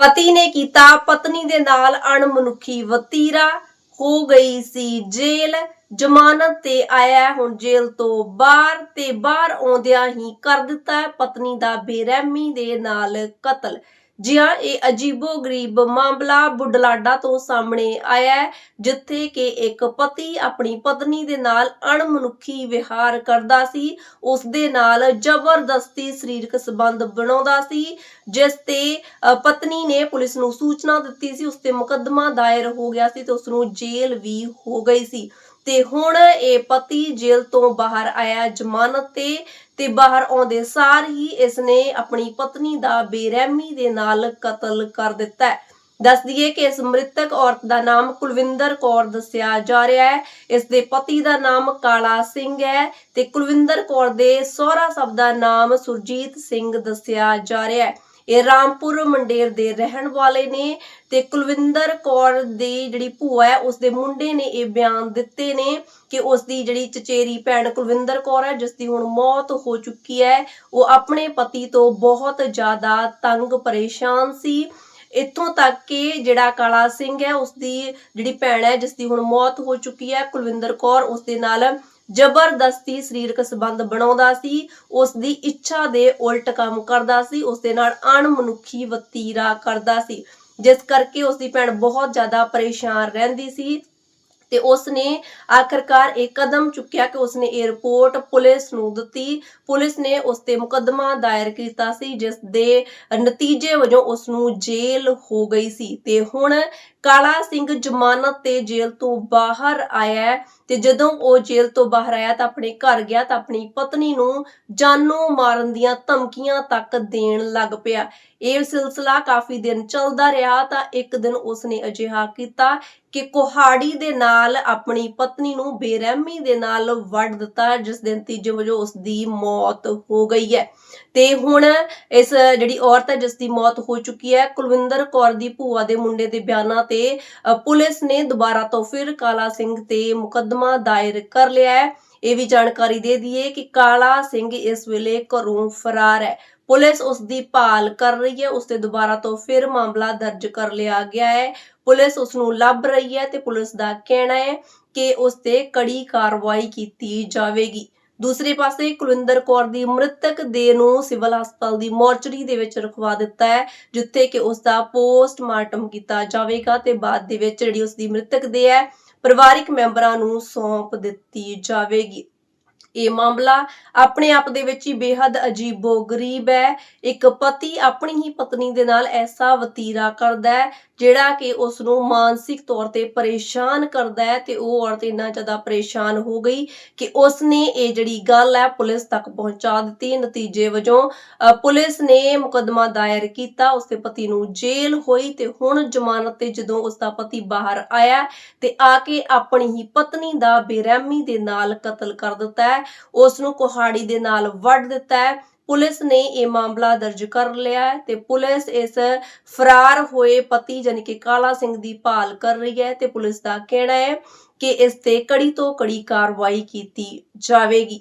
ਪਤੀ ਨੇ ਕੀਤਾ, ਪਤਨੀ ਦੇ ਨਾਲ ਅਣਮਨੁੱਖੀ ਵਤੀਰਾ ਹੋ ਗਈ ਸੀ ਜੇਲ। ਜ਼ਮਾਨਤ ਤੇ ਆਇਆ ਹੁਣ ਜੇਲ ਤੋਂ ਬਾਹਰ ਤੇ ਬਾਹਰ ਆਉਂਦਿਆਂ ਹੀ ਕਰ ਦਿੱਤਾ ਪਤਨੀ ਦਾ ਬੇਰਹਿਮੀ ਦੇ ਨਾਲ ਕਤਲ। ਜੀ ਹਾਂ ਇਹ ਅਜੀਬੋ ਗਰੀਬ ਮਾਮਲਾ ਬੁਢਲਾਡਾ ਤੋਂ ਸਾਹਮਣੇ ਆਇਆ ਹੈ, ਜਿੱਥੇ ਕਿ ਇੱਕ ਪਤੀ ਆਪਣੀ ਪਤਨੀ ਦੇ ਨਾਲ ਅਣਮਨੁੱਖੀ ਵਿਹਾਰ ਕਰਦਾ ਸੀ। ਉਸ ਦੇ ਨਾਲ ਜ਼ਬਰਦਸਤੀ ਸਰੀਰਕ ਸੰਬੰਧ ਬਣਾਉਂਦਾ ਸੀ, ਜਿਸ ਤੇ ਪਤਨੀ ਨੇ ਪੁਲਿਸ ਨੂੰ ਸੂਚਨਾ ਦਿੱਤੀ ਸੀ। ਉਸ ਤੇ ਮੁਕੱਦਮਾ ਦਾਇਰ ਹੋ ਗਿਆ ਸੀ ਤੇ ਉਸ ਨੂੰ ਜੇਲ੍ਹ ਵੀ ਹੋ ਗਈ ਸੀ। ਤੇ ਹੁਣ ਇਹ ਪਤੀ ਜੇਲ੍ਹ ਤੋਂ ਬਾਹਰ ਆਇਆ ਜ਼ਮਾਨਤ ਤੇ ਤੇ ਬਾਹਰ ਆਉਂਦੇ ਸਾਰ ਹੀ ਇਸ ਨੇ ਆਪਣੀ ਪਤਨੀ ਦਾ ਬੇਰਹਿਮੀ ਦੇ ਨਾਲ ਕਤਲ ਕਰ ਦਿੱਤਾ ਹੈ। ਦੱਸ ਦਈਏ ਕਿ ਇਸ ਮ੍ਰਿਤਕ ਔਰਤ ਦਾ ਨਾਮ ਕੁਲਵਿੰਦਰ ਕੌਰ ਦੱਸਿਆ ਜਾ ਰਿਹਾ ਹੈ। ਇਸ ਦੇ ਪਤੀ ਦਾ ਨਾਮ ਕਾਲਾ ਸਿੰਘ ਹੈ ਤੇ ਕੁਲਵਿੰਦਰ ਕੌਰ ਦੇ ਸਹੁਰਾ ਸਭ ਦਾ ਨਾਮ ਸੁਰਜੀਤ ਸਿੰਘ ਦੱਸਿਆ ਜਾ ਰਿਹਾ ਹੈ। ਇਹ ਰਾਮਪੁਰ ਮੰਡੇਰ ਦੇ ਰਹਿਣ ਵਾਲੇ ਨੇ ਤੇ ਕੁਲਵਿੰਦਰ ਕੌਰ ਦੀ ਜਿਹੜੀ ਭੂਆ ਹੈ ਉਸ ਦੇ ਮੁੰਡੇ ਨੇ ਇਹ ਬਿਆਨ ਦਿੱਤੇ ਨੇ ਕਿ ਉਸ ਦੀ ਜਿਹੜੀ ਚਚੇਰੀ ਭੈਣ ਕੁਲਵਿੰਦਰ ਕੌਰ ਹੈ ਜਿਸ ਦੀ ਹੁਣ ਮੌਤ ਹੋ ਚੁੱਕੀ ਹੈ, ਉਹ ਆਪਣੇ ਪਤੀ ਤੋਂ ਬਹੁਤ ਜ਼ਿਆਦਾ ਤੰਗ ਪਰੇਸ਼ਾਨ ਸੀ। ਇੱਥੋਂ ਤੱਕ ਕਿ ਜਿਹੜਾ ਕਾਲਾ ਸਿੰਘ ਹੈ ਉਸ ਦੀ ਜਿਹੜੀ ਭੈਣ ਹੈ ਜਿਸ ਦੀ ਹੁਣ ਮੌਤ ਹੋ ਚੁੱਕੀ ਹੈ, ਕੁਲਵਿੰਦਰ ਕੌਰ ਉਸ ਦੇ ਨਾਲ ਜ਼ਬਰਦਸਤੀ ਸਰੀਰਕ ਸੰਬੰਧ ਬਣਾਉਂਦਾ ਸੀ ਉਸ ਦੀ ਇੱਛਾ ਦੇ ਉਲਟ ਕੰਮ ਕਰਦਾ ਸੀ ਉਸ ਦੇ ਨਾਲ ਅਣਮਨੁੱਖੀ ਵਤੀਰਾ ਕਰਦਾ ਸੀ, ਜਿਸ ਕਰਕੇ ਉਸ ਦੀ ਭੈਣ ਬਹੁਤ ਜ਼ਿਆਦਾ ਪਰੇਸ਼ਾਨ ਰਹਿੰਦੀ ਸੀ। ਤੇ ਉਸ ਨੇ ਆਖਰਕਾਰ ਇੱਕ ਕਦਮ ਚੁੱਕਿਆ ਕਿ ਉਸ ਨੇ ਇਹ ਰਿਪੋਰਟ ਪੁਲਿਸ ਨੂੰ ਦਿੱਤੀ। ਪੁਲਿਸ ਨੇ ਉਸ ਤੇ ਮੁਕੱਦਮਾ ਦਾਇਰ ਕੀਤਾ ਸੀ, ਜਿਸ ਦੇ ਨਤੀਜੇ ਵਜੋਂ ਉਸ ਨੂੰ ਜੇਲ੍ਹ ਹੋ ਗਈ ਸੀ। ਤੇ ਹੁਣ ਕਾਲਾ ਸਿੰਘ ਜ਼ਮਾਨਤ ਤੇ ਜੇਲ੍ਹ ਤੋਂ ਬਾਹਰ ਆਇਆ ਤੇ ਜਦੋਂ ਉਹ ਜੇਲ੍ਹ ਤੋਂ ਬਾਹਰ ਆਇਆ ਤਾਂ ਆਪਣੇ ਘਰ ਗਿਆ ਤਾਂ ਆਪਣੀ ਪਤਨੀ ਨੂੰ ਜਾਨੋਂ ਮਾਰਨ ਦੀਆਂ ਧਮਕੀਆਂ ਤੱਕ ਦੇਣ ਲੱਗ ਪਿਆ। ਇਹ ਸਿਲਸਿਲਾ ਕਾਫੀ ਦਿਨ ਚੱਲਦਾ ਰਿਹਾ ਤਾਂ ਇੱਕ ਦਿਨ ਉਸਨੇ ਅਜਿਹਾ ਕੀਤਾ ਕਿ ਕੁਹਾੜੀ ਦੇ ਨਾਲ ਆਪਣੀ ਪਤਨੀ ਨੂੰ ਬੇਰਹਿਮੀ ਦੇ ਨਾਲ ਵੱਢ ਦਿੱਤਾ, ਜਿਸ ਦੇ ਨਤੀਜੇ ਵਜੋਂ ਉਸ ਦੀ ਮੌਤ ਹੋ ਗਈ ਹੈ। ਤੇ ਹੁਣ ਇਸ ਜਿਹੜੀ ਔਰਤ ਹੈ ਜਿਸ ਦੀ ਮੌਤ ਹੋ ਚੁੱਕੀ ਹੈ, ਕੁਲਵਿੰਦਰ ਕੌਰ ਦੀ ਭੂਆ ਦੇ ਮੁੰਡੇ ਦੇ ਬਿਆਨਾਂ ਤੇ ਪੁਲਿਸ ਨੇ ਦੁਬਾਰਾ ਤੋਂ ਫਿਰ ਕਾਲਾ ਸਿੰਘ ਤੇ ਮੁਕੱਦਮਾ ਦਾਇਰ ਕਰ ਲਿਆ ਹੈ। ਇਹ ਵੀ ਜਾਣਕਾਰੀ ਦੇ ਦਈਏ ਕਿ ਕਾਲਾ ਸਿੰਘ ਇਸ ਵੇਲੇ ਘਰੋਂ ਫਰਾਰ ਹੈ। ਪੁਲਿਸ ਉਸ ਦੀ ਭਾਲ ਕਰ ਰਹੀ ਹੈ ਉਸ ਤੇ ਦੁਬਾਰਾ ਤੋਂ ਫਿਰ ਮਾਮਲਾ ਦਰਜ ਕਰ ਲਿਆ ਗਿਆ ਹੈ। ਪੁਲਿਸ ਉਸ ਨੂੰ ਲੱਭ ਰਹੀ ਹੈ ਤੇ ਪੁਲਿਸ ਦਾ ਕਹਿਣਾ ਹੈ ਕਿ ਉਸ ਤੇ ਕੜੀ ਕਾਰਵਾਈ ਕੀਤੀ ਜਾਵੇਗੀ। ਦੂਸਰੇ ਪਾਸੇ ਕੁਲਵਿੰਦਰ ਕੌਰ ਦੀ ਮ੍ਰਿਤਕ ਦੇਹ ਨੂੰ ਸਿਵਲ ਹਸਪਤਾਲ ਦੀ ਮੋਰਚਰੀ ਦੇ ਵਿੱਚ ਰਖਵਾ ਦਿੱਤਾ ਹੈ, ਜਿੱਥੇ ਕਿ ਉਸ ਦਾ ਪੋਸਟਮਾਰਟਮ ਕੀਤਾ ਜਾਵੇਗਾ ਤੇ ਬਾਅਦ ਦੇ ਵਿੱਚ ਜਿਹੜੀ ਉਸ ਦੀ ਮ੍ਰਿਤਕ ਦੇਹ ਹੈ, ਪਰਿਵਾਰਿਕ ਮੈਂਬਰਾਂ ਨੂੰ ਸੌਂਪ ਦਿੱਤੀ ਜਾਵੇਗੀ। ਇਹ ਮਾਮਲਾ ਆਪਣੇ ਆਪ ਦੇ ਵਿੱਚ ਹੀ ਬੇਹੱਦ ਅਜੀਬੋ ਗਰੀਬ ਹੈ। ਇੱਕ ਪਤੀ ਆਪਣੀ ਹੀ ਪਤਨੀ ਦੇ ਨਾਲ ਐਸਾ ਵਤੀਰਾ ਕਰਦਾ ਹੈ ਜਿਹੜਾ ਕਿ ਉਸ ਨੂੰ ਮਾਨਸਿਕ ਤੌਰ ਤੇ ਪਰੇਸ਼ਾਨ ਕਰਦਾ ਹੈ ਤੇ ਉਹ ਔਰਤ ਇੰਨਾ ਜ਼ਿਆਦਾ ਪਰੇਸ਼ਾਨ ਹੋ ਗਈ ਕਿ ਉਸ ਨੇ ਇਹ ਜਿਹੜੀ ਗੱਲ ਹੈ ਪੁਲਿਸ ਤੱਕ ਪਹੁੰਚਾ ਦਿੱਤੀ। ਨਤੀਜੇ ਵਜੋਂ ਅ, ਪੁਲਿਸ ਨੇ ਮੁਕੱਦਮਾ ਦਾਇਰ ਕੀਤਾ ਉਸ ਦੇ ਪਤੀ ਨੂੰ ਜੇਲ੍ਹ ਹੋਈ ਤੇ ਹੁਣ ਜ਼ਮਾਨਤ ਤੇ ਜਦੋਂ ਉਸ ਦਾ ਪਤੀ ਬਾਹਰ ਆਇਆ ਤੇ ਆ ਕੇ ਆਪਣੀ ਹੀ ਪਤਨੀ ਦਾ ਬੇਰਹਿਮੀ ਦੇ ਨਾਲ ਕਤਲ ਕਰ ਦਿੱਤਾ ਹੈ। ਉਸ ਨੂੰ ਕੁਹਾੜੀ ਦੇ ਨਾਲ ਵੱਢ ਦਿੱਤਾ ਹੈ। ਪੁਲਿਸ ਨੇ ਇਹ ਮਾਮਲਾ ਦਰਜ ਕਰ ਲਿਆ ਹੈ ਤੇ ਪੁਲਿਸ ਇਸ ਫਰਾਰ ਹੋਏ ਪਤੀ ਯਾਨੀ ਕਿ ਕਾਲਾ ਸਿੰਘ ਦੀ ਭਾਲ ਕਰ ਰਹੀ ਹੈ ਤੇ ਪੁਲਿਸ ਦਾ ਕਹਿਣਾ ਹੈ ਕਿ ਇਸ ਤੇ ਕੜੀ ਤੋਂ ਕੜੀ ਕਾਰਵਾਈ ਕੀਤੀ ਜਾਵੇਗੀ।